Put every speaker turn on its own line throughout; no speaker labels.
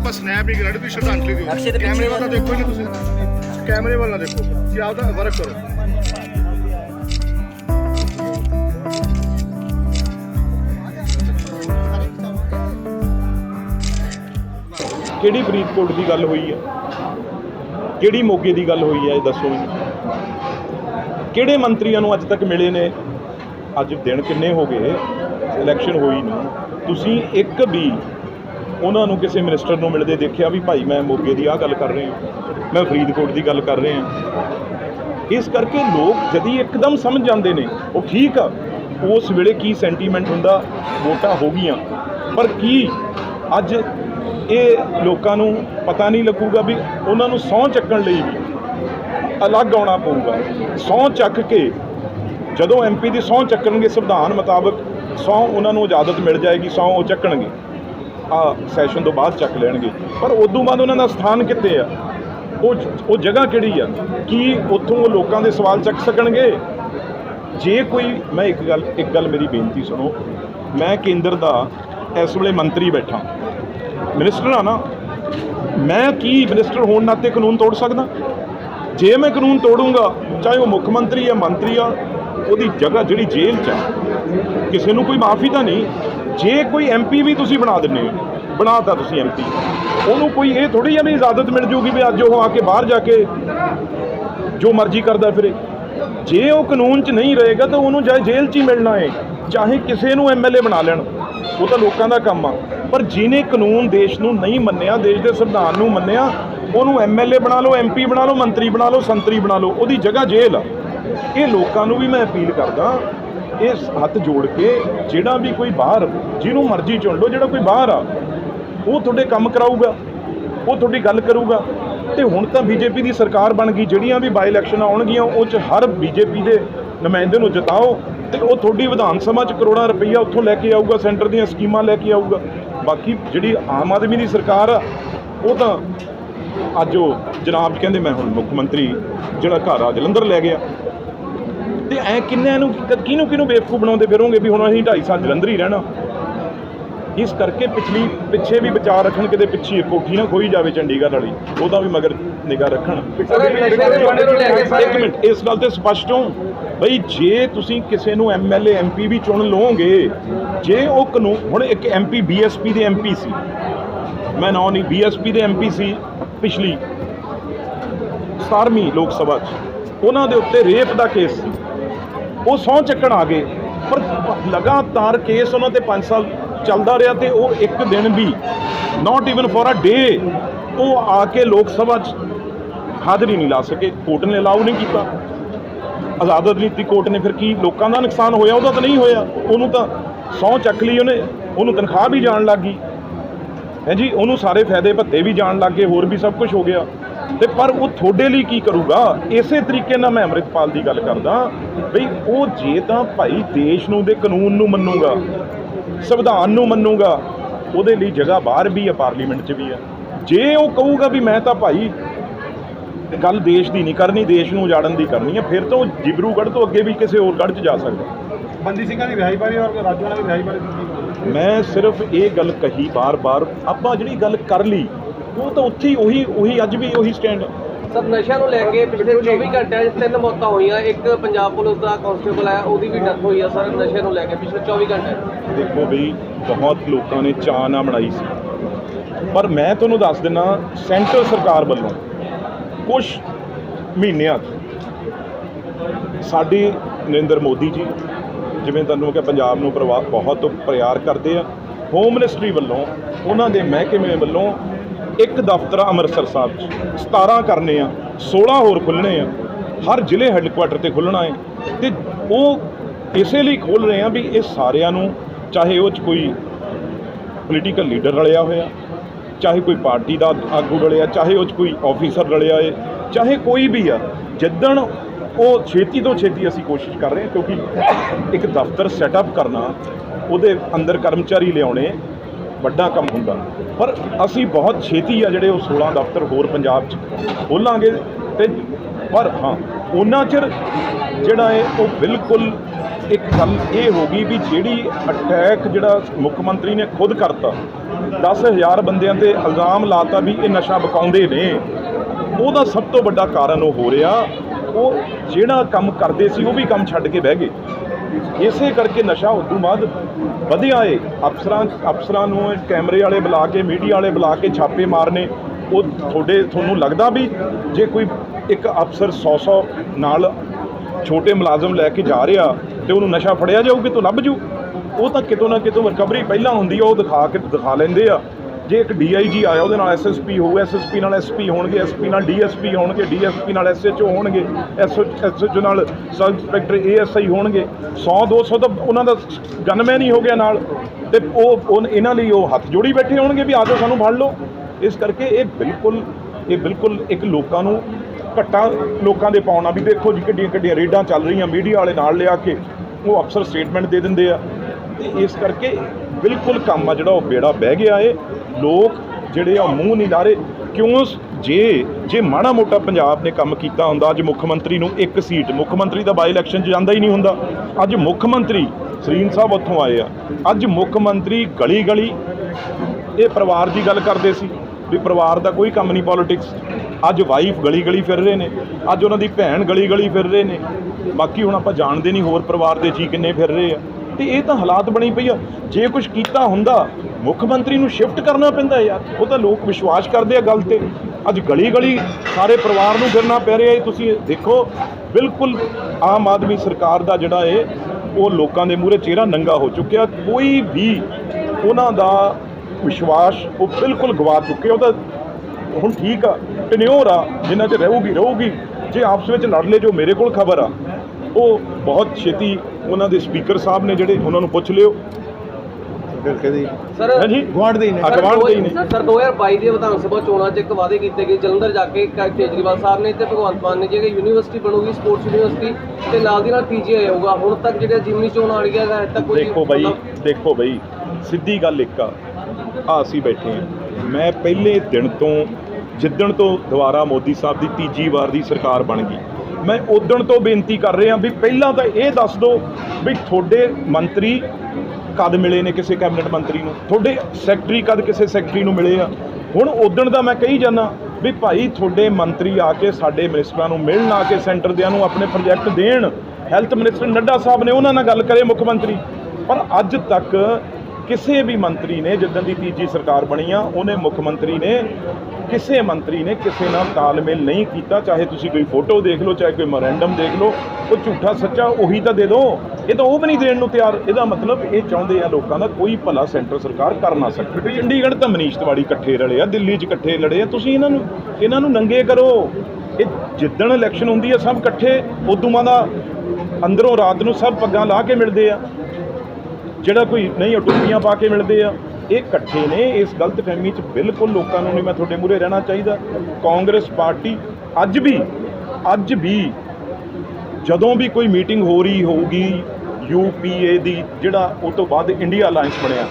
ਆਪਾਂ ਸਨੈਪ ਨਹੀਂ ਕਰਾ ਰਹੇ ਤੁਸੀਂ ਸ਼ਰਧਾਂਜਲੀ ਦਿਓ।
ਦੇ
ਕੈਮਰੇ ਵੱਲ ਦੇਖੋ ਹੀ ਨਾ ਤੁਸੀਂ। ਕੈਮਰੇ ਵੱਲ ਨਾ ਦੇਖੋ। ਤੁਸੀਂ ਆਪਦਾ ਵਰਕ ਕਰੋ।
ਕਿਹੜੀ ਫਰੀਦਕੋਟ ਦੀ ਗੱਲ ਹੋਈ ਹੈ? ਕਿਹੜੀ ਮੋਗੇ ਦੀ ਗੱਲ ਹੋਈ ਹੈ ਇਹ ਦੱਸੋ ਮੈਨੂੰ। ਕਿਹੜੇ ਮੰਤਰੀਆਂ ਨੂੰ ਅੱਜ ਤੱਕ ਮਿਲੇ ਨੇ? ਅੱਜ ਦਿਨ ਕਿੰਨੇ ਹੋ ਗਏ? ਇਲੈਕਸ਼ਨ ਹੋਈ ਨਹੀਂ ਤੁਸੀਂ ਇੱਕ ਵੀ ਉਹਨਾਂ ਨੂੰ ਕਿਸੇ ਮਿਨਿਸਟਰ ਨੂੰ ਮਿਲਦੇ ਦੇਖਿਆ ਵੀ ਭਾਈ ਮੈਂ ਮੋਗੇ ਦੀ ਆਹ ਗੱਲ ਕਰ ਰਿਹਾ ਮੈਂ ਫਰੀਦਕੋਟ ਦੀ ਗੱਲ ਕਰ ਰਿਹਾ ਇਸ ਕਰਕੇ ਲੋਕ ਜਦੀ ਇੱਕਦਮ ਸਮਝ ਜਾਂਦੇ ਨੇ, ਉਹ ਠੀਕ ਆ, ਉਸ ਵੇਲੇ ਕੀ ਸੈਂਟੀਮੈਂਟ ਹੁੰਦਾ, ਵੋਟਾਂ ਹੋ ਗਈਆਂ। ਪਰ ਕੀ ਅੱਜ ਇਹ ਲੋਕਾਂ ਨੂੰ ਪਤਾ ਨਹੀਂ ਲੱਗੂਗਾ ਵੀ ਉਹਨਾਂ ਨੂੰ ਸਹੁੰ ਚੱਕਣ ਲਈ ਵੀ ਅਲੱਗ ਆਉਣਾ ਪਊਗਾ। ਸਹੁੰ ਚੱਕ ਕੇ ਜਦੋਂ ਐਮਪੀ ਦੀ ਸਹੁੰ ਚੱਕਣਗੇ, ਸੰਵਿਧਾਨ ਮੁਤਾਬਕ ਸਹੁੰ ਉਹਨਾਂ ਨੂੰ ਇਜਾਜ਼ਤ ਮਿਲ ਜਾਏਗੀ, ਸਹੁੰ ਉਹ ਚੱਕਣਗੇ। ਆ ਸੈਸ਼ਨ ਤੋਂ ਬਾਅਦ ਚੱਕ ਲੈਣਗੇ। ਪਰ ਉਦੋਂ ਬਾਅਦ ਉਹਨਾਂ ਦਾ ਸਥਾਨ ਕਿੱਥੇ ਆ? ਉਹ ਉਹ ਜਗ੍ਹਾ ਕਿਹੜੀ ਆ? ਕੀ ਉੱਥੋਂ ਉਹ ਲੋਕਾਂ ਦੇ ਸਵਾਲ ਚੱਕ ਸਕਣਗੇ? ਜੇ ਕੋਈ, ਮੈਂ ਇੱਕ ਗੱਲ ਇੱਕ ਗੱਲ ਮੇਰੀ ਬੇਨਤੀ ਸੁਣੋ। ਮੈਂ ਕੇਂਦਰ ਦਾ ਇਸ ਵੇਲੇ ਮੰਤਰੀ ਬੈਠਾ। ਮਿਨਿਸਟਰ ਆ ਨਾ। ਮੈਂ ਕੀ ਮਿਨਿਸਟਰ ਹੋਣ ਨਾਤੇ ਕਾਨੂੰਨ ਤੋੜ ਸਕਦਾ? ਜੇ ਮੈਂ ਕਾਨੂੰਨ ਤੋੜੂੰਗਾ, ਚਾਹੇ ਉਹ ਮੁੱਖ ਮੰਤਰੀ ਜਾਂ ਮੰਤਰੀ ਆ, ਉਹਦੀ ਜਗ੍ਹਾ ਜਿਹੜੀ ਜੇਲ੍ਹ 'ਚ ਆ, ਕਿਸੇ ਨੂੰ ਕੋਈ ਮਾਫੀ ਤਾਂ ਨਹੀਂ। ਜੇ ਕੋਈ ਐਮਪੀ ਵੀ ਤੁਸੀਂ ਬਣਾ ਦਿੰਦੇ ਹੋ, ਬਣਾਤਾ ਤੁਸੀਂ ਐਮਪੀ ਉਹਨੂੰ ਕੋਈ ਇਹ ਥੋੜੀ ਜਿਹੀ ਇਜਾਜ਼ਤ ਮਿਲ ਜੂਗੀ ਵੀ ਅੱਜ ਉਹ ਆ ਕੇ ਬਾਹਰ ਜਾ ਕੇ ਜੋ ਮਰਜ਼ੀ ਕਰਦਾ ਫਿਰੇ। ਜੇ ਉਹ ਕਾਨੂੰਨ 'ਚ ਨਹੀਂ ਰਹੇਗਾ ਤਾਂ ਉਹਨੂੰ ਚਾਹੇ ਜੇਲ੍ਹ 'ਚ ਹੀ ਮਿਲਣਾ ਹੈ ਚਾਹੇ ਕਿਸੇ ਨੂੰ ਐਮਐਲਏ ਬਣਾ ਲੈਣ। ਉਹ ਤਾਂ ਲੋਕਾਂ ਦਾ ਕੰਮ ਆ। ਪਰ ਜਿਹਨੇ ਕਾਨੂੰਨ ਦੇਸ਼ ਨੂੰ ਨਹੀਂ ਮੰਨਿਆ, ਦੇਸ਼ ਦੇ ਸੰਵਿਧਾਨ ਨੂੰ ਮੰਨਿਆ, ਉਹਨੂੰ ਐਮਐਲਏ ਬਣਾ ਲਓ ਐਮਪੀ ਬਣਾ ਲਓ, ਮੰਤਰੀ ਬਣਾ ਲਓ, ਸੰਤਰੀ ਬਣਾ ਲਓ, ਉਹਦੀ ਜਗ੍ਹਾ ਜੇਲ੍ਹ ਆ। ਇਹ ਲੋਕਾਂ ਨੂੰ ਵੀ ਮੈਂ ਅਪੀਲ ਕਰਦਾ ਇਹ ਹੱਥ ਜੋੜ ਕੇ ਜਿਹੜਾ ਵੀ ਕੋਈ ਬਾਹਰ, ਜਿਹਨੂੰ ਮਰਜ਼ੀ ਚੁਣ ਲਓ, ਜਿਹੜਾ ਕੋਈ ਬਾਹਰ ਆ, ਉਹ ਤੁਹਾਡੇ ਕੰਮ ਕਰਾਊਗਾ, ਉਹ ਤੁਹਾਡੀ ਗੱਲ ਕਰੂਗਾ। ਤੇ ਹੁਣ ਤਾਂ ਬੀਜੇਪੀ ਦੀ ਸਰਕਾਰ ਬਣ ਗਈ, ਜਿਹੜੀਆਂ ਵੀ ਬਾਈ ਇਲੈਕਸ਼ਨ ਆਉਣਗੀਆਂ, ਉਹ ਚ ਹਰ ਬੀਜੇਪੀ ਦੇ ਨੁਮਾਇੰਦੇ ਨੂੰ ਜਿਤਾਓ ਤੇ ਉਹ ਤੁਹਾਡੀ ਵਿਧਾਨ ਸਭਾ ਚ ਕਰੋੜਾਂ ਰੁਪਈਆ ਉੱਥੋਂ ਲੈ ਕੇ ਆਊਗਾ, ਸੈਂਟਰ ਦੀਆਂ ਸਕੀਮਾਂ ਲੈ ਕੇ ਆਊਗਾ। ਬਾਕੀ ਜਿਹੜੀ ਆਮ ਆਦਮੀ ਦੀ ਸਰਕਾਰ ਆ, ਉਹ ਤਾਂ ਅੱਜ ਉਹ ਜਨਾਬ ਕਹਿੰਦੇ, ਮੈਂ ਹੁਣ ਮੁੱਖ ਮੰਤਰੀ ਜਿਹੜਾ ਘਰ ਆ, ਜਲੰਧਰ ਲੈ ਗਿਆ। ਤੇ ਐ ਕਿੰਨਿਆਂ ਨੂੰ ਕਿਹਨੂੰ ਕਿਹਨੂੰ ਬੇਵਕੂਫ ਬਣਾਉਂਦੇ ਫਿਰੋਗੇ ਵੀ ਹੁਣ ਅਸੀਂ 2.5 ਸਾਲ ਜਲੰਧਰ ਹੀ ਰਹਿਣਾ? ਇਸ ਕਰਕੇ ਪਿਛਲੀ ਪਿੱਛੇ ਵੀ ਵਿਚਾਰ ਰੱਖਣ ਕਿਤੇ ਪਿੱਛੇ ਇੱਕ ਕੋਠੀ ਨਾ ਖੋਈ ਜਾਵੇ ਚੰਡੀਗੜ੍ਹ ਵਾਲੀ ਉਹਦਾ ਵੀ ਮਗਰ ਨਿਗਾਹ ਰੱਖਣ। ਇੱਕ ਮਿੰਟ ਇਸ ਗੱਲ ਤੇ ਸਪਸ਼ਟ ਹੋ ਬਈ ਜੇ ਤੁਸੀਂ ਕਿਸੇ ਨੂੰ ਐਮਐਲਏ ਐਮਪੀ ਵੀ ਚੁਣ ਲਓਗੇ ਜੇ ਉਹ ਕਾਨੂੰਨ ਹੁਣ ਇੱਕ ਐਮਪੀ ਬੀਐਸਪੀ ਦੇ ਐਮਪੀ ਸੀ। ਮੈਂ ਨਾਂ ਨਹੀਂ ਬੀਐਸਪੀ ਦੇ ਐਮਪੀ ਸੀ ਪਿਛਲੀ 17ਵੀਂ ਲੋਕ ਸਭਾ 'ਚ। ਉਹਨਾਂ ਦੇ ਉੱਤੇ ਰੇਪ ਦਾ ਕੇਸ ਸੀ। ਉਹ ਸਹੁੰ ਚੱਕਣ ਆ ਗਏ। ਪਰ ਲਗਾਤਾਰ ਕੇਸ ਉਹਨਾਂ ਤੇ 5 ਸਾਲ ਚੱਲਦਾ ਰਿਹਾ ਤੇ ਉਹ ਇੱਕ ਦਿਨ ਵੀ ਨਾਟ ਇਵਨ ਫॉर ਅ ਡੇ ਉਹ ਆ ਕੇ ਲੋਕ ਸਭਾ 'ਚ ਹਾਜ਼ਰੀ ਨਹੀਂ ਲਾ ਸਕੇ। ਕੋਰਟ ਨੇ ਅਲਾਉ ਨਹੀਂ ਕੀਤਾ। ਆਜ਼ਾਦ ਨੀਤੀ ਕੋਰਟ ਨੇ ਫਿਰ ਕੀ ਲੋਕਾਂ ਦਾ ਨੁਕਸਾਨ ਹੋਇਆ, ਉਹਦਾ ਤਾਂ ਨਹੀਂ ਹੋਇਆ। ਉਹਨੂੰ ਤਾਂ ਸਹੁੰ ਚੱਕ ਲਈ ਉਹਨੇ, ਉਹਨੂੰ ਤਨਖਾਹ ਵੀ ਜਾਣ ਲੱਗ ਗਈ। ਹੈ ਜੀ, ਉਹਨੂੰ ਸਾਰੇ ਫਾਇਦੇ ਭੱਤੇ ਵੀ ਜਾਣ ਲੱਗ ਗਏ, ਹੋਰ ਵੀ ਸਭ ਕੁਝ ਹੋ ਗਿਆ। ਤੇ ਪਰ ਉਹ ਤੁਹਾਡੇ ਲਈ ਕੀ ਕਰੂਗਾ? ਇਸੇ ਤਰੀਕੇ ਨਾਲ ਮੈਂ ਅੰਮ੍ਰਿਤਪਾਲ ਦੀ ਗੱਲ ਕਰਦਾ ਬਈ ਉਹ ਜੇ ਤਾਂ ਭਾਈ ਦੇਸ਼ ਨੂੰ ਦੇ ਕਾਨੂੰਨ ਨੂੰ ਮੰਨੂਗਾ ਸੰਵਿਧਾਨ ਨੂੰ ਮੰਨੂਗਾ ਉਹਦੇ ਲਈ ਜਗ੍ਹਾ ਬਾਹਰ ਵੀ ਹੈ ਪਾਰਲੀਮੈਂਟ 'ਚ ਵੀ ਹੈ ਜੇ ਉਹ ਕਹੂਗਾ ਵੀ ਮੈਂ ਤਾਂ ਭਾਈ ਗੱਲ ਦੇਸ਼ ਦੀ ਨਹੀਂ ਕਰਨੀ ਦੇਸ਼ ਨੂੰ ਉਜਾੜਨ ਦੀ ਕਰਨੀ ਹੈ ਫਿਰ ਤਾਂ ਉਹ ਜਿਬਰੂਗੜ੍ਹ ਤੋਂ ਅੱਗੇ ਵੀ ਕਿਸੇ ਹੋਰ ਗੜ੍ਹ 'ਚ ਜਾ ਸਕਦਾ।
ਬੰਦੀ ਸਿੰਘਾਂ ਦੀ ਰਿਹਾਈ ਬਾਰੇ ਔਰ ਰਾਜੂਆਣਾ ਦੀ ਰਿਹਾਈ ਬਾਰੇ
ਮੈਂ ਸਿਰਫ ਇਹ ਗੱਲ ਕਹੀ ਬਾਰ-ਬਾਰ ਆਪਾਂ ਜਿਹੜੀ ਗੱਲ ਕਰ ਲਈ ਉਹ ਤਾਂ ਉੱਥੇ ਹੀ ਉਹੀ ਉਹੀ ਅੱਜ ਵੀ ਉਹੀ ਸਟੈਂਡ
ਸਰ ਨਸ਼ਿਆਂ ਨੂੰ ਲੈ ਕੇ ਪਿਛਲੇ 24 ਘੰਟਿਆਂ 'ਚ ਤਿੰਨ ਮੌਤਾਂ ਹੋਈਆਂ। ਇੱਕ ਪੰਜਾਬ ਪੁਲਿਸ ਦਾ ਕਾਂਸਟੇਬਲ ਹੈ ਉਹਦੀ ਵੀ ਡੈਥ ਹੋਈ ਹੈ ਸਰ ਨਸ਼ੇ ਨੂੰ ਲੈ ਕੇ ਪਿਛਲੇ 24 ਘੰਟੇ 'ਚ।
ਦੇਖੋ ਵੀ ਬਹੁਤ ਲੋਕਾਂ ਨੇ ਚਾਅ ਨਾ ਬਣਾਈ ਸੀ। ਪਰ ਮੈਂ ਤੁਹਾਨੂੰ ਦੱਸ ਦਿੰਨਾ ਸੈਂਟਰ ਸਰਕਾਰ ਵੱਲੋਂ ਕੁਝ ਮਹੀਨਿਆਂ 'ਚ ਸਾਡੀ ਨਰਿੰਦਰ ਮੋਦੀ ਜੀ ਜਿਵੇਂ ਤੁਹਾਨੂੰ ਕਿ ਪੰਜਾਬ ਨੂੰ ਬਹੁਤ ਪਿਆਰ ਕਰਦੇ ਆ। ਹੋਮ ਮਿਨਿਸਟਰੀ ਵੱਲੋਂ ਉਹਨਾਂ ਦੇ ਮਹਿਕਮੇ ਵੱਲੋਂ ਇੱਕ ਦਫ਼ਤਰ ਅੰਮ੍ਰਿਤਸਰ ਸਾਹਿਬ 'ਚ। 17 ਕਰਨੇ ਆ 16 ਹੋਰ ਖੁੱਲਣੇ ਆ। ਹਰ ਜ਼ਿਲ੍ਹੇ ਹੈੱਡਕੁਆਟਰ ਤੇ ਖੁੱਲਣਾ ਹੈ ਤੇ ਉਹ ਇਸੇ ਲਈ ਖੋਲ ਰਹੇ ਆ ਵੀ ਇਹ ਸਾਰਿਆਂ ਨੂੰ, ਚਾਹੇ ਉਹ 'ਚ ਕੋਈ ਪੋਲੀਟੀਕਲ ਲੀਡਰ ਰਲਿਆ ਹੋਇਆ, ਚਾਹੇ ਕੋਈ ਪਾਰਟੀ ਦਾ ਆਗੂ ਰਲਿਆ, ਚਾਹੇ ਉਹ 'ਚ ਕੋਈ ਆਫੀਸਰ ਰਲਿਆ ਏ, ਚਾਹੇ ਕੋਈ ਵੀ ਆ, ਜਿੱਦਣ ਉਹ ਛੇਤੀ ਤੋਂ ਛੇਤੀ ਅਸੀਂ ਕੋਸ਼ਿਸ਼ ਕਰ ਰਹੇ ਹਾਂ, ਕਿਉਂਕਿ ਇੱਕ ਦਫ਼ਤਰ ਸੈਟਅਪ ਕਰਨਾ, ਉਹਦੇ ਅੰਦਰ ਕਰਮਚਾਰੀ ਲਿਆਉਣੇ ਵੱਡਾ ਕੰਮ ਹੁੰਦਾ। ਪਰ ਅਸੀਂ ਬਹੁਤ ਛੇਤੀ ਆ ਜਿਹੜੇ ਉਹ 16 ਦਫ਼ਤਰ ਹੋਰ ਪੰਜਾਬ 'ਚ ਖੋਲਾਂਗੇ ਤੇ ਪਰ ਹਾਂ, ਉਹਨਾਂ ਚਿਰ ਜਿਹੜਾ ਹੈ ਉਹ ਬਿਲਕੁਲ ਇੱਕ ਗੱਲ ਇਹ ਹੋ ਗਈ ਵੀ ਜਿਹੜੀ ਅਟੈਕ ਜਿਹੜਾ ਮੁੱਖ ਮੰਤਰੀ ਨੇ ਖੁਦ ਕਰਤਾ 10000 ਬੰਦਿਆਂ ਤੇ ਇਲਜ਼ਾਮ ਲਾਤਾ ਵੀ ਇਹ ਨਸ਼ਾ ਬਕਾਉਂਦੇ ਨੇ, ਉਹਦਾ ਸਭ ਤੋਂ ਵੱਡਾ ਕਾਰਨ ਉਹ ਹੋ ਰਿਹਾ, ਉਹ ਜਿਹੜਾ ਕੰਮ ਕਰਦੇ ਸੀ ਉਹ ਵੀ ਕੰਮ ਛੱਡ ਕੇ ਬਹਿ ਗਏ। ਇਸੇ ਕਰਕੇ ਨਸ਼ਾ ਉਦੋਂ ਬਾਅਦ ਵਧਿਆ ਏ। ਅਫਸਰਾਂ ਅਫਸਰਾਂ ਨੂੰ ਕੈਮਰੇ ਵਾਲੇ ਬੁਲਾ ਕੇ, ਮੀਡੀਆ ਵਾਲੇ ਬੁਲਾ ਕੇ ਛਾਪੇ ਮਾਰਨੇ, ਉਹ ਤੁਹਾਡੇ ਤੁਹਾਨੂੰ ਲੱਗਦਾ ਵੀ ਜੇ ਕੋਈ ਇੱਕ ਅਫਸਰ 100 100 ਨਾਲ ਛੋਟੇ ਮੁਲਾਜ਼ਮ ਲੈ ਕੇ ਜਾ ਰਿਹਾ ਤੇ ਉਹਨੂੰ ਨਸ਼ਾ ਫੜਿਆ ਜਾਊ ਕਿ ਕਿਤੋਂ ਲੱਭ ਜੂ? ਉਹ ਤਾਂ ਕਿਤੋਂ ਨਾ ਕਿਤੋਂ ਰਿਕਵਰੀ ਪਹਿਲਾਂ ਹੁੰਦੀ ਆ, ਉਹ ਦਿਖਾ ਕੇ ਦਿਖਾ ਲੈਂਦੇ ਆ। ਜੇ ਇੱਕ ਡੀਆਈਜੀ ਆਇਆ, ਉਹਦੇ ਨਾਲ ਐਸਐਸਪੀ ਹੋਊ ਐਸਐਸਪੀ ਨਾਲ ਐਸਪੀ ਹੋਣਗੇ ਐਸਪੀ ਨਾਲ ਡੀਐਸਪੀ ਹੋਣਗੇ ਡੀਐਸਪੀ ਨਾਲ ਐਸਐਚਓ ਹੋਣਗੇ ਐਸਐਚਓ ਨਾਲ ਸਬ ਇੰਸਪੈਕਟਰ ਏਐਸਆਈ ਹੋਣਗੇ 100 200 ਤਾਂ ਉਹਨਾਂ ਦਾ ਗਨਮੈਨ ਹੀ ਹੋ ਗਿਆ ਨਾਲ, ਤੇ ਉਹ ਇਹਨਾਂ ਲਈ ਉਹ ਹੱਥ ਜੋੜੀ ਬੈਠੇ ਹੋਣਗੇ ਵੀ ਆਜੋ ਸਾਨੂੰ ਫੜ ਲਓ। ਇਸ ਕਰਕੇ ਇਹ ਬਿਲਕੁਲ ਇਹ ਬਿਲਕੁਲ ਇੱਕ ਲੋਕਾਂ ਨੂੰ ਘੱਟਾ ਲੋਕਾਂ ਦੇ ਪਾਉਣਾ ਵੀ ਦੇਖੋ ਜੀ, ਕਿੱਡੀਆਂ ਕਿੱਡੀਆਂ ਰੇਡਾਂ ਚੱਲ ਰਹੀਆਂ, ਮੀਡੀਆ ਵਾਲੇ ਨਾਲ ਲਿਆ ਕੇ ਉਹ ਅਫਸਰ ਸਟੇਟਮੈਂਟ ਦੇ ਦਿੰਦੇ ਆ। ਤੇ ਇਸ ਕਰਕੇ ਬਿਲਕੁਲ ਕੰਮ ਆ ਜਿਹੜਾ ਉਹ ਬੇੜਾ ਬਹਿ ਗਿਆ ਏ। ਲੋਕ ਜਿਹੜੇ ਆ ਮੂੰਹ ਨਹੀਂ ਲਾ ਰਹੇ ਕਿਉਂ ਸ- ਜੇ ਜੇ ਮਾੜਾ ਮੋਟਾ ਪੰਜਾਬ ਨੇ ਕੰਮ ਕੀਤਾ ਹੁੰਦਾ, ਅੱਜ ਮੁੱਖ ਮੰਤਰੀ ਨੂੰ ਇੱਕ ਸੀਟ ਮੁੱਖ ਮੰਤਰੀ ਦਾ ਬਾਈ ਇਲੈਕਸ਼ਨ 'ਚ ਜਾਂਦਾ ਹੀ ਨਹੀਂ ਹੁੰਦਾ। ਅੱਜ ਮੁੱਖ ਮੰਤਰੀ ਸਰੀਨ ਸਾਹਿਬ ਉੱਥੋਂ ਆਏ ਆ। ਅੱਜ ਮੁੱਖ ਮੰਤਰੀ ਗਲੀ ਗਲੀ ਇਹ ਪਰਿਵਾਰ ਦੀ ਗੱਲ ਕਰਦੇ ਸੀ, ਵੀ ਪਰਿਵਾਰ ਦਾ ਕੋਈ ਕੰਮ ਨਹੀਂ ਪੋਲਿਟਿਕਸ ਅੱਜ ਵਾਈਫ ਗਲੀ ਗਲੀ ਫਿਰ ਰਹੇ ਨੇ, ਅੱਜ ਉਹਨਾਂ ਦੀ ਭੈਣ ਗਲੀ ਗਲੀ ਫਿਰ ਰਹੇ ਨੇ। ਬਾਕੀ ਹੁਣ ਆਪਾਂ ਜਾਣਦੇ ਨਹੀਂ ਹੋਰ ਪਰਿਵਾਰ ਦੇ ਜੀ ਕਿੰਨੇ ਫਿਰ ਰਹੇ ਆ। ਤੇ ਇਹ ਤਾਂ ਹਾਲਾਤ ਬਣੀ ਪਈ ਆ। ਜੇ ਕੁਝ ਕੀਤਾ ਹੁੰਦਾ ਮੁੱਖ ਮੰਤਰੀ ਨੂੰ ਸ਼ਿਫਟ ਕਰਨਾ ਪੈਂਦਾ ਯਾਰ। ਉਹ ਤਾਂ ਲੋਕ ਵਿਸ਼ਵਾਸ ਕਰਦੇ ਆ ਗੱਲ ਤੇ। ਅੱਜ ਗਲੀ ਗਲੀ ਸਾਰੇ ਪਰਿਵਾਰ ਨੂੰ ਫਿਰਨਾ ਪੈ ਰਿਹਾ ਇਹ ਤੁਸੀਂ ਦੇਖੋ, ਬਿਲਕੁਲ ਆਮ ਆਦਮੀ ਸਰਕਾਰ ਦਾ ਜਿਹੜਾ ਏ ਉਹ ਲੋਕਾਂ ਦੇ ਮੂਹਰੇ ਚਿਹਰਾ ਨੰਗਾ ਹੋ ਚੁੱਕਿਆ। ਕੋਈ ਵੀ ਉਹਨਾਂ ਦਾ ਵਿਸ਼ਵਾਸ ਉਹ ਬਿਲਕੁਲ ਗਵਾ ਚੁੱਕੇ ਉਹਦਾ ਹੁਣ ਠੀਕ ਆ ਟਨਿਓਰ ਆ, ਜਿੰਨਾ ਚ ਰਹੂਗੀ ਰਹੂਗੀ। ਜੇ ਆਪਸ ਵਿੱਚ ਲੜ ਲੈ, ਜੋ ਮੇਰੇ ਕੋਲ ਖਬਰ ਆ, ਉਹ ਬਹੁਤ ਛੇਤੀ ਉਹਨਾਂ ਦੇ ਸਪੀਕਰ ਸਾਹਿਬ ਨੇ ਜਿਹੜੇ, ਉਹਨਾਂ ਨੂੰ ਪੁੱਛ ਲਿਓ।
ਸਰ
ਹਾਂਜੀ?
ਗੁਆਂਢ ਦੇ ਹੀ ਨੇ।
ਹਾਂ, ਗੁਆਂਢ ਦੇ ਹੀ ਨੇ।
ਸਰ 2022 ਦੇ ਵਿਧਾਨ ਸਭਾ ਚੋਣਾਂ 'ਚ ਇੱਕ ਵਾਅਦੇ ਕੀਤੇ ਗਏ। ਜਲੰਧਰ ਜਾ ਕੇ ਕ- ਕੇਜਰੀਵਾਲ ਸਾਹਿਬ ਨੇ ਤੇ ਭਗਵੰਤ ਮਾਨ ਨੇ ਜਿਹੜੇ ਯੂਨੀਵਰਸਿਟੀ ਬਣੂਗੀ ਸਪੋਰਟਸ ਯੂਨੀਵਰਸਿਟੀ ਤੇ ਨਾਲ ਦੀ ਨਾਲ ਪੀਜੀਆਈ ਹੋਊਗਾ ਹੁਣ ਤੱਕ ਜਿਹੜੇ ਜਿਮਨੀ ਚੋਣ ਆ ਰਹੀਆਂ ਹੈ ਤੱਕ ਕੋਈ
ਦੇਖੋ ਬਈ
ਮਤਲਬ-
ਦੇਖੋ ਬਈ ਸਿੱਧੀ ਗੱਲ ਇੱਕ ਆ। ਆ ਅਸੀਂ ਬੈਠੇ ਹਾਂ। ਮੈਂ ਪਹਿਲੇ ਦਿਨ ਤੋਂ ਜਿੱਦਣ ਤੋਂ ਦੁਬਾਰਾ ਮੋਦੀ ਸਾਹਿਬ ਦੀ ਤੀਜੀ ਵਾਰ ਦੀ ਸਰਕਾਰ ਬਣ ਗਈ ਮੈਂ ਉਦਣ ਤੋਂ ਬੇਨਤੀ ਕਰ ਰਿਹਾ ਵੀ ਪਹਿਲਾਂ ਤਾਂ ਇਹ ਦੱਸ ਦਿਓ ਵੀ ਤੁਹਾਡੇ ਮੰਤਰੀ ਕਦ ਮਿਲੇ ਨੇ ਕਿਸੇ ਕੈਬਨਿਟ ਮੰਤਰੀ ਨੂੰ? ਤੁਹਾਡੇ ਸੈਕਟਰੀ ਕਦ ਕਿਸੇ ਸੈਕਟਰੀ ਨੂੰ ਮਿਲੇ ਆ? ਹੁਣ ਉਦਣ ਦਾ ਮੈਂ ਕਹੀ ਜਾਂਦਾ ਵੀ ਭਾਈ ਤੁਹਾਡੇ ਮੰਤਰੀ ਆ ਕੇ ਸਾਡੇ ਮਿਨਿਸਟਰਾਂ ਨੂੰ ਮਿਲਣ, ਆ ਕੇ ਸੈਂਟਰ ਦਿਆਂ ਨੂੰ ਆਪਣੇ ਪ੍ਰੋਜੈਕਟ ਦੇਣ। ਹੈਲਥ ਮਿਨਿਸਟਰ ਨੱਡਾ ਸਾਹਿਬ ਨੇ ਉਹਨਾਂ ਨਾਲ ਗੱਲ ਕਰੇ ਮੁੱਖ ਮੰਤਰੀ। ਪਰ ਅੱਜ ਤੱਕ ਕਿਸੇ ਵੀ ਮੰਤਰੀ ਨੇ ਜਿੱਦਾਂ ਦੀ ਤੀਜੀ ਸਰਕਾਰ ਬਣੀ ਆ, ਉਹਨੇ ਮੁੱਖ ਮੰਤਰੀ ਨੇ ਕਿਸੇ ਮੰਤਰੀ ਨੇ ਕਿਸੇ ਨਾਲ ਤਾਲਮੇਲ ਨਹੀਂ ਕੀਤਾ ਚਾਹੇ ਤੁਸੀਂ ਕੋਈ ਫੋਟੋ ਦੇਖ ਲਓ ਚਾਹੇ ਕੋਈ ਮੈਮੋਰੈਂਡਮ ਦੇਖ ਲਓ ਉਹ ਝੂਠਾ ਸੱਚਾ ਉਹੀ ਤਾਂ ਦੇ ਦਿਓ ਇਹ ਤਾਂ ਉਹ ਵੀ ਨਹੀਂ ਦੇਣ ਨੂੰ ਤਿਆਰ। ਇਹਦਾ ਮਤਲਬ ਇਹ ਚਾਹੁੰਦੇ ਆ ਲੋਕਾਂ ਦਾ ਕੋਈ ਭਲਾ ਸੈਂਟਰ ਸਰਕਾਰ ਕਰ ਨਾ ਸਕੇ। ਚੰਡੀਗੜ੍ਹ ਤਾਂ ਮਨੀਸ਼ ਤਿਵਾੜੀ ਇਕੱਠੇ ਰਲੇ ਆ ਦਿੱਲੀ 'ਚ ਇਕੱਠੇ ਲੜੇ ਆ। ਤੁਸੀਂ ਇਹਨਾਂ ਨੂੰ ਇਹਨਾਂ ਨੂੰ ਨੰਗੇ ਕਰੋ। ਇਹ ਜਿੱਦਣ ਇਲੈਕਸ਼ਨ ਹੁੰਦੀ ਆ ਸਭ ਇਕੱਠੇ ਉਦੋਂ ਦਾ ਅੰਦਰੋਂ ਰਾਤ ਨੂੰ ਸਭ ਪੱਗਾਂ ਲਾ ਕੇ ਮਿਲਦੇ ਆ। ਜਿਹੜਾ ਕੋਈ ਨਹੀਂ ਟੋਪੀਆਂ ਪਾ ਕੇ ਮਿਲਦੇ ਆ। ਇਹ ਇਕੱਠੇ ਨੇ, ਇਸ ਗਲਤ ਫਹਿਮੀ 'ਚ ਬਿਲਕੁਲ ਲੋਕਾਂ ਨੂੰ ਨਹੀਂ ਮੈਂ ਤੁਹਾਡੇ ਮੂਹਰੇ ਰਹਿਣਾ ਚਾਹੀਦਾ। ਕਾਂਗਰਸ ਪਾਰਟੀ ਅੱਜ ਵੀ ਅੱਜ ਵੀ ਜਦੋਂ ਵੀ ਕੋਈ ਮੀਟਿੰਗ ਹੋ ਰਹੀ ਹੋਊਗੀ ਯੂਪੀਏ ਦੀ ਜਿਹੜਾ ਉਹ ਤੋਂ ਬਾਅਦ ਇੰਡੀਆ ਅਲਾਈਅੰਸ ਬਣਿਆ,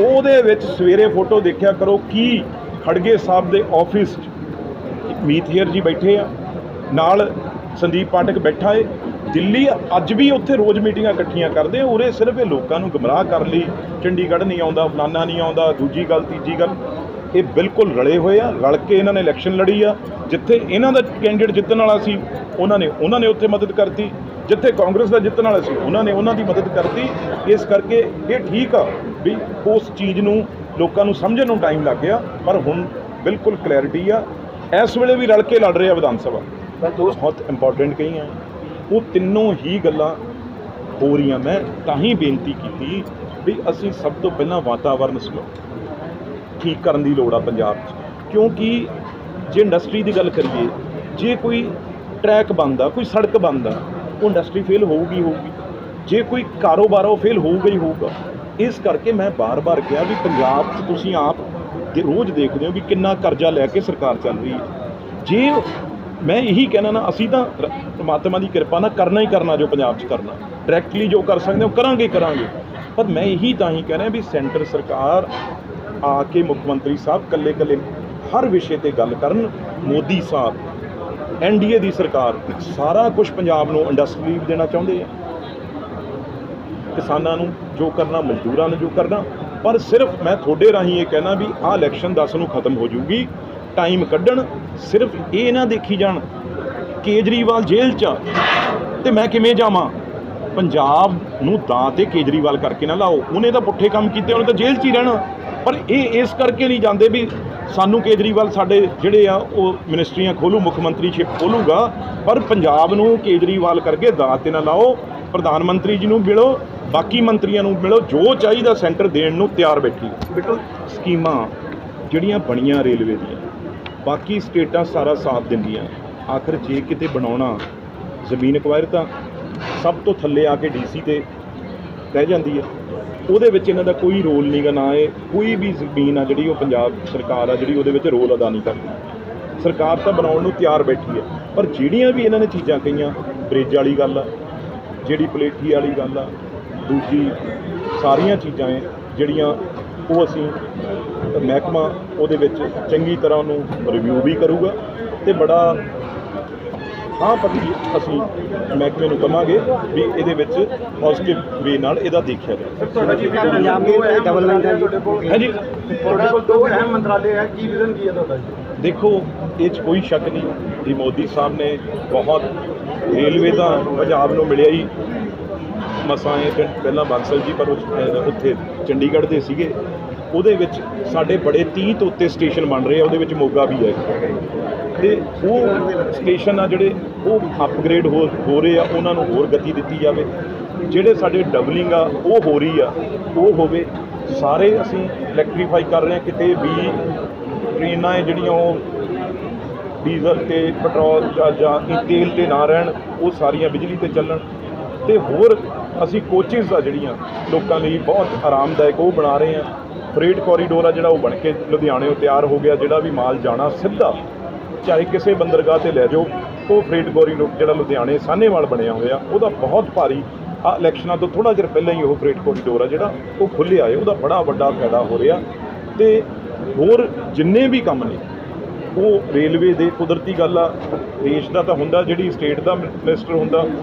ਉਹਦੇ ਵਿੱਚ ਸਵੇਰੇ ਫੋਟੋ ਦੇਖਿਆ ਕਰੋ ਕੀ ਖੜਗੇ ਸਾਹਿਬ ਦੇ ਆਫਿਸ 'ਚ। ਮੀਤ ਹੀਰ ਜੀ ਬੈਠੇ ਆ, ਨਾਲ ਸੰਦੀਪ ਪਾਠਕ ਬੈਠਾ ਏ ਦਿੱਲੀ ਅੱਜ ਵੀ ਉੱਥੇ ਰੋਜ਼ ਮੀਟਿੰਗਾਂ ਇਕੱਠੀਆਂ ਕਰਦੇ ਆ ਉਰੇ ਸਿਰਫ ਇਹ ਲੋਕਾਂ ਨੂੰ ਗਮਰਾਹ ਕਰ ਲਈ ਚੰਡੀਗੜ੍ਹ ਨਹੀਂ ਆਉਂਦਾ ਫਲਾਨਾ ਨਹੀਂ ਆਉਂਦਾ ਦੂਜੀ ਗੱਲ ਤੀਜੀ ਗੱਲ ਇਹ ਬਿਲਕੁਲ ਰਲੇ ਹੋਏ ਆ ਰਲ ਕੇ ਇਹਨਾਂ ਨੇ ਇਲੈਕਸ਼ਨ ਲੜੀ ਆ ਜਿੱਥੇ ਇਹਨਾਂ ਦਾ ਕੈਂਡੀਡੇਟ ਜਿੱਤਣ ਵਾਲਾ ਸੀ ਉਹਨਾਂ ਨੇ ਉਹਨਾਂ ਨੇ ਉੱਥੇ ਮਦਦ ਕਰਤੀ ਜਿੱਥੇ ਕਾਂਗਰਸ ਦਾ ਜਿੱਤਣ ਵਾਲਾ ਸੀ ਉਹਨਾਂ ਨੇ ਉਹਨਾਂ ਦੀ ਮਦਦ ਕਰਤੀ ਇਸ ਕਰਕੇ ਇਹ ਠੀਕ ਆ ਵੀ ਉਸ ਚੀਜ਼ ਨੂੰ ਲੋਕਾਂ ਨੂੰ ਸਮਝਣ ਨੂੰ ਟਾਈਮ ਲੱਗ ਗਿਆ ਪਰ ਹੁਣ ਬਿਲਕੁਲ ਕਲੈਰਿਟੀ ਆ ਇਸ ਵੇਲੇ ਵੀ ਰਲ ਕੇ ਲੜ ਰਹੇ ਆ ਵਿਧਾਨ ਸਭਾ। ਬਹੁਤ ਇੰਪੋਰਟੈਂਟ ਕਹੀਆਂ। ਉਹ ਤਿੰਨੋਂ ਹੀ ਗੱਲਾਂ ਹੋ ਰਹੀਆਂ। ਮੈਂ ਤਾਂ ਹੀ ਬੇਨਤੀ ਕੀਤੀ ਵੀ ਅਸੀਂ ਸਭ ਤੋਂ ਪਹਿਲਾਂ ਵਾਤਾਵਰਨ ਸਮੋ ਠੀਕ ਕਰਨ ਦੀ ਲੋੜ ਆ ਪੰਜਾਬ 'ਚ। ਕਿਉਂਕਿ ਜੇ ਇੰਡਸਟਰੀ ਦੀ ਗੱਲ ਕਰੀਏ, ਜੇ ਕੋਈ ਟਰੈਕ ਬੰਦਾ ਕੋਈ ਸੜਕ ਬੰਦਾ ਉਹ ਇੰਡਸਟਰੀ ਫੇਲ ਹੋਊਗੀ ਹੋਊਗੀ। ਜੇ ਕੋਈ ਕਾਰੋਬਾਰ ਉਹ ਫੇਲ ਹੋਊਗਾ ਹੀ ਹੋਊਗਾ। ਇਸ ਕਰਕੇ ਮੈਂ ਬਾਰ-ਬਾਰ ਕਿਹਾ ਵੀ ਪੰਜਾਬ 'ਚ ਤੁਸੀਂ ਆਪ ਰੋਜ਼ ਦੇਖਦੇ ਹੋ ਵੀ ਕਿੰਨਾ ਕਰਜ਼ਾ ਲੈ ਕੇ ਸਰਕਾਰ ਚੱਲ ਰਹੀ ਹੈ। ਜੇ ਮੈਂ ਇਹੀ ਕਹਿਣਾ ਨਾ, ਅਸੀਂ ਤਾਂ ਰ- ਪ੍ਰਮਾਤਮਾ ਦੀ ਕਿਰਪਾ ਨਾਲ ਕਰਨਾ ਹੀ ਕਰਨਾ, ਜੋ ਪੰਜਾਬ 'ਚ ਕਰਨਾ। ਡਾਇਰੈਕਟਲੀ ਜੋ ਕਰ ਸਕਦੇ ਉਹ ਕਰਾਂਗੇ ਹੀ ਕਰਾਂਗੇ। ਪਰ ਮੈਂ ਇਹੀ ਤਾਂ ਹੀ ਕਹਿ ਰਿਹਾ ਵੀ ਸੈਂਟਰ ਸਰਕਾਰ ਆ ਕੇ ਮੁੱਖ ਮੰਤਰੀ ਸਾਹਿਬ ਕੱਲੇ ਕੱਲੇ ਹਰ ਵਿਸ਼ੇ ਤੇ ਗੱਲ ਕਰਨ, ਮੋਦੀ ਸਾਹਿਬ ਐਨਡੀਏ ਦੀ ਸਰਕਾਰ, ਸਾਰਾ ਕੁਝ ਪੰਜਾਬ ਨੂੰ ਇੰਡਸਟਰੀ ਦੇਣਾ ਚਾਹੁੰਦੇ ਆ। ਕਿਸਾਨਾਂ ਨੂੰ ਜੋ ਕਰਨਾ, ਮਜ਼ਦੂਰਾਂ ਨੂੰ ਜੋ ਕਰਨਾ, ਪਰ ਸਿਰਫ ਮੈਂ ਤੁਹਾਡੇ ਰਾਹੀਂ ਇਹ ਕਹਿਣਾ ਵੀ ਆਹ ਇਲੈਕਸ਼ਨ 10 ਨੂੰ ਖਤਮ ਹੋ ਜਾਊਗੀ। ਟਾਈਮ ਕੱਢਣ ਸਿਰਫ ਇਹ ਨਾ ਦੇਖੀ ਜਾਣ ਕੇਜਰੀਵਾਲ ਜੇਲ੍ਹ 'ਚ ਤੇ ਮੈਂ ਕਿਵੇਂ ਜਾਵਾਂ? ਪੰਜਾਬ ਨੂੰ ਦਾਂ ਤੇ ਕੇਜਰੀਵਾਲ ਕਰਕੇ ਨਾ ਲਾਓ। ਉਹਨੇ ਤਾਂ ਪੁੱਠੇ ਕੰਮ ਕੀਤੇ ਉਹਨੇ ਤਾਂ ਜੇਲ੍ਹ 'ਚ ਹੀ ਰਹਿਣਾ। ਪਰ ਇਹ ਇਸ ਕਰਕੇ ਨਹੀਂ ਜਾਂਦੇ ਵੀ ਸਾਨੂੰ ਕੇਜਰੀਵਾਲ ਸਾਡੇ ਜਿਹੜੇ ਆ ਉਹ ਮਿਨਿਸਟਰੀਆਂ ਖੋਲੂ ਮੁੱਖ ਮੰਤਰੀਸ਼ਿਪ ਖੋਲੂਗਾ। ਪਰ ਪੰਜਾਬ ਨੂੰ ਕੇਜਰੀਵਾਲ ਕਰਕੇ ਦਾਅ ਤੇ ਨਾ ਲਾਓ। ਪ੍ਰਧਾਨ ਮੰਤਰੀ ਜੀ ਨੂੰ ਮਿਲੋ ਬਾਕੀ ਮੰਤਰੀਆਂ ਨੂੰ ਮਿਲੋ ਜੋ ਚਾਹੀਦਾ ਸੈਂਟਰ ਦੇਣ ਨੂੰ ਤਿਆਰ ਬੈਠੀ।
ਬਿਲਕੁਲ।
ਸਕੀਮਾਂ ਜਿਹੜੀਆਂ ਬਣੀਆਂ ਰੇਲਵੇ ਦੀਆਂ। ਬਾਕੀ ਸਟੇਟਾਂ ਸਾਰਾ ਸਾਥ ਦਿੰਦੀਆਂ। ਆਖਰ ਜੇ ਕਿਤੇ ਬਣਾਉਣਾ ਜ਼ਮੀਨ ਅਕਵਾਇਰ ਤਾਂ ਸਭ ਤੋਂ ਥੱਲੇ ਆ ਕੇ ਡੀਸੀ ਤੇ ਰਹਿ ਜਾਂਦੀ ਹੈ। ਉਹਦੇ ਵਿੱਚ ਇਹਨਾਂ ਦਾ ਕੋਈ ਰੋਲ ਨਹੀਂਗਾ ਨਾ ਇਹ ਕੋਈ ਵੀ ਜ਼ਮੀਨ ਆ ਜਿਹੜੀ ਉਹ ਪੰਜਾਬ ਸਰਕਾਰ ਆ, ਜਿਹੜੀ ਉਹਦੇ ਵਿੱਚ ਰੋਲ ਅਦਾ ਨਹੀਂ ਕਰਦੀ। ਸਰਕਾਰ ਤਾਂ ਬਣਾਉਣ ਨੂੰ ਤਿਆਰ ਬੈਠੀ ਹੈ। ਪਰ ਜਿਹੜੀਆਂ ਵੀ ਇਹਨਾਂ ਨੇ ਚੀਜ਼ਾਂ ਕਹੀਆਂ, ਬ੍ਰਿਜ ਵਾਲੀ ਗੱਲ ਆ, ਜਿਹੜੀ ਪਲੇਠੀ ਵਾਲੀ ਗੱਲ ਆ, ਦੂਜੀ ਸਾਰੀਆਂ ਚੀਜ਼ਾਂ ਹੈ ਜਿਹੜੀਆਂ ਉਹ ਅਸੀਂ ਮਹਿਕਮਾ ਉਹਦੇ ਵਿੱਚ ਚੰਗੀ ਤਰ੍ਹਾਂ ਉਹਨੂੰ ਰਿਵਿਊ ਵੀ ਕਰੂਗਾ ਤੇ ਬੜਾ ਹਾਂ ਪਤੀ ਅਸੀਂ ਮਹਿਕਮੇ ਨੂੰ ਕਵਾਂਗੇ ਵੀ ਇਹਦੇ ਵਿੱਚ ਪੋਜ਼ਿਟਿਵ ਵੇ ਨਾਲ ਇਹਦਾ ਦੇਖਿਆ ਜਾਵੇ।
ਤੁਹਾਡਾ ਜੀ ਪੰਜਾਬ ਦੇ ਡਿਵੈਲਪਮੈਂਟ ਹੈ ਤੁਹਾਡੇ ਕੋਲ
ਹਾਂਜੀ।
ਤੁਹਾਡੇ ਕੋਲ ਦੋ ਅਹਿਮ ਮੰਤਰਾਲੇ ਹੈ ਕੀ ਵਿਜ਼ਨ ਕੀ ਹੈ ਤੁਹਾਡਾ ਜੀ?
ਦੇਖੋ ਇਹ 'ਚ ਕੋਈ ਸ਼ੱਕ ਨਹੀਂ ਕਿ ਮੋਦੀ ਸਾਹਿਬ ਨੇ ਬਹੁਤ ਰੇਲਵੇ ਦਾ ਪੰਜਾਬ ਨੂੰ ਮਿਲਿਆ ਹੀ। ਮਸਾਂ ਇਹ ਪਹਿਲਾਂ ਬਾਂਸਲ ਜੀ ਪਰ ਉੱਥੇ ਚੰਡੀਗੜ੍ਹ ਦੇ ਸੀਗੇ। ਉਹਦੇ ਵਿੱਚ ਸਾਡੇ ਬੜੇ 30 ਤੋਂ ਉੱਤੇ ਸਟੇਸ਼ਨ ਬਣ ਰਹੇ ਆ, ਉਹਦੇ ਵਿੱਚ ਮੋਗਾ ਵੀ ਹੈ। ਤੇ ਉਹ ਸਟੇਸ਼ਨ ਆ ਜਿਹੜੇ ਉਹ ਅਪਗ੍ਰੇਡ ਹੋ ਹੋ ਰਹੇ ਆ, ਉਹਨਾਂ ਨੂੰ ਹੋਰ ਗਤੀ ਦਿੱਤੀ ਜਾਵੇ। ਜਿਹੜੇ ਸਾਡੇ ਡਬਲਿੰਗ ਆ, ਉਹ ਹੋ ਰਹੀ ਆ। ਉਹ ਹੋਵੇ, ਸਾਰੇ ਅਸੀਂ ਇਲੈਕਟ੍ਰੀਫਾਈ ਕਰ ਰਹੇ ਆ, ਕਿਤੇ ਵੀ ਟ੍ਰੇਨਾਂ ਹੈ ਜਿਹੜੀਆਂ ਉਹ ਡੀਜ਼ਲ ਤੇ ਪੈਟਰੋਲ ਜਾਂ ਤੇਲ ਤੇ ਨਾ ਰਹਿਣ, ਉਹ ਸਾਰੀਆਂ ਬਿਜਲੀ ਤੇ ਚੱਲਣ। ਤੇ ਹੋਰ ਅਸੀਂ ਕੋਚਿਸ ਆ ਜਿਹੜੀਆਂ, ਲੋਕਾਂ ਲਈ ਬਹੁਤ ਆਰਾਮਦਾਇਕ ਉਹ ਬਣਾ ਰਹੇ ਆ। ਫਰੇਟ ਕੋਰੀਡੋਰ ਆ ਜਿਹੜਾ ਉਹ ਬਣ ਕੇ ਲੁਧਿਆਣੇੋਂ ਤਿਆਰ ਹੋ ਗਿਆ, ਜਿਹੜਾ ਵੀ ਮਾਲ ਜਾਣਾ ਸਿੱਧਾ ਚਾਹੇ ਕਿਸੇ ਬੰਦਰਗਾਹ ਤੇ ਲੈ ਜਾਓ, ਉਹ ਫਰੇਟ ਕੋਰੀਡੋਰ ਜਿਹੜਾ ਲੁਧਿਆਣੇ ਸਾਹਨੇਵਾਲ ਬਣਿਆ ਹੋਇਆ, ਉਹਦਾ ਬਹੁਤ ਭਾਰੀ ਆ ਇਲੈਕਸ਼ਨਾਂ ਤੋਂ ਥੋੜਾ ਜਿਹਾ ਪਹਿਲਾਂ ਹੀ ਉਹ ਫਰੇਟ ਕੋਰੀਡੋਰ ਆ ਜਿਹੜਾ ਉਹ ਖੁੱਲਿਆ ਹੈ, ਉਹਦਾ ਬੜਾ ਵੱਡਾ ਫਾਇਦਾ ਹੋ ਰਿਹਾ। ਤੇ ਹੋਰ ਜਿੰਨੇ ਵੀ ਕੰਮ ਨੇ, ਉਹ ਰੇਲਵੇ ਦੇ ਕੁਦਰਤੀ ਗੱਲ ਆ, ਦੇਸ਼ ਦਾ ਤਾਂ ਹੁੰਦਾ, ਜਿਹੜੀ ਸਟੇਟ ਦਾ ਮਿਨਿਸਟਰ ਹੁੰਦਾ